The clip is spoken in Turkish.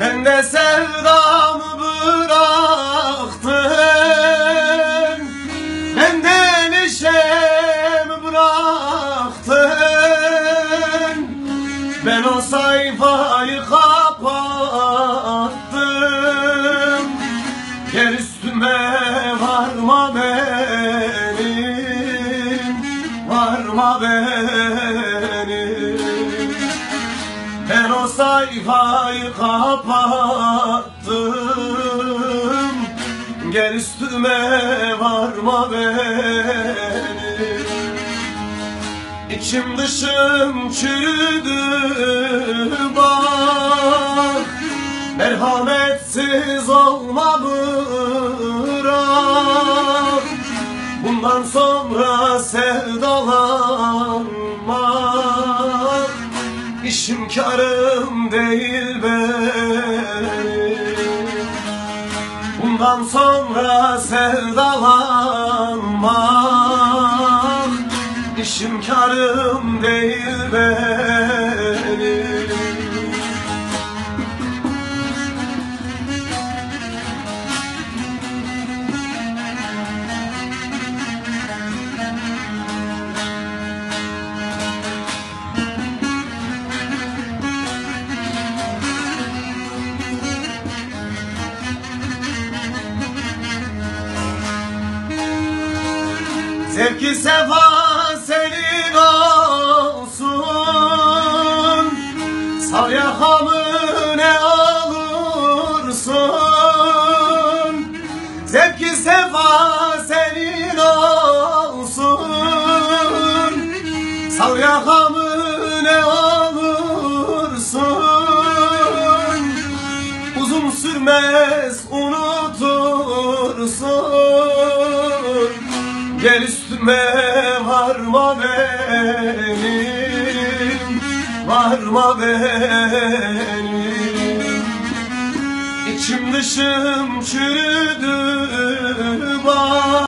Sen de sevdamı bıraktın Ben de neşemi bıraktın Ben o sayfayı kapattım. Gel üstüme varma benim Varma benim ben o sayfayı kapattım. Gel üstüme varma benim İçim dışım çürüdü bak. Merhametsiz olma bırak. Bundan sonra sevdalanmak İşim karım değil benim Bundan sonra sevdalanmak İşim karım değil benim Zevki sefa senin olsun. Sal yakamı ne olursun. Zevki sefa senin olsun. Sal yakamı ne olursun. Uzun sürmez unutursun. Gel üstüme varma benim Varma benim. İçim dışım çürüdü bak